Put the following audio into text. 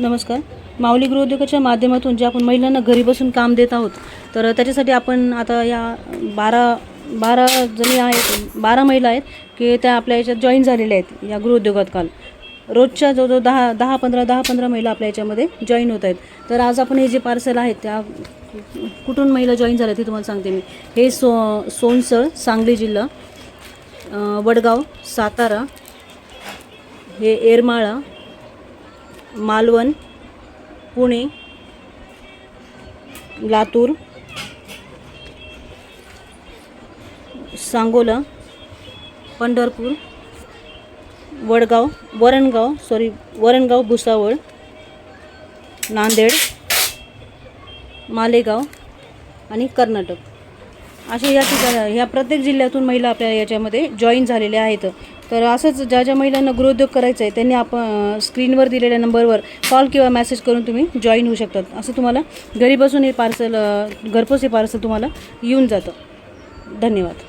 नमस्कार. माऊली गृहोद्योगाच्या माध्यमातून जे आपण महिलांना घरी बसून काम देत आहोत तर त्याच्यासाठी आपण आता या बारा बारा जणी आहेत बारा महिला आहेत की त्या आपल्या याच्यात जॉईन झालेल्या आहेत या गृहोद्योगात काल. रोजच्या जवळजवळ दहा दहा पंधरा दहा पंधरा महिला आपल्या याच्यामध्ये जॉईन होत आहेत. तर आज आपण हे जे पार्सल आहेत त्या कुठून महिला जॉईन झाल्या ते तुम्हाला सांगते मी. हे सो सोनसळ सांगली जिल्हा वडगाव सातारा हे येरमाळा मालवण पुणे लातूर सांगोला पंढरपूर वडगाव वरणगाव सॉरी वरणगाव भुसावळ नांदेड मालेगाव आणि कर्नाटक. अशा या ठिकाणी ह्या प्रत्येक जिल्ह्यातून महिला आपल्या याच्यामध्ये जॉईन झालेल्या आहेत. तर असंच ज्या ज्या महिलांना गृहोद्योग करायचा आहे त्यांनी आपण स्क्रीनवर दिलेल्या नंबरवर कॉल किंवा मेसेज करून तुम्ही जॉईन होऊ शकतात. असं तुम्हाला घरी बसून हे पार्सल घरपोच हे पार्सल तुम्हाला येऊन जातं. धन्यवाद.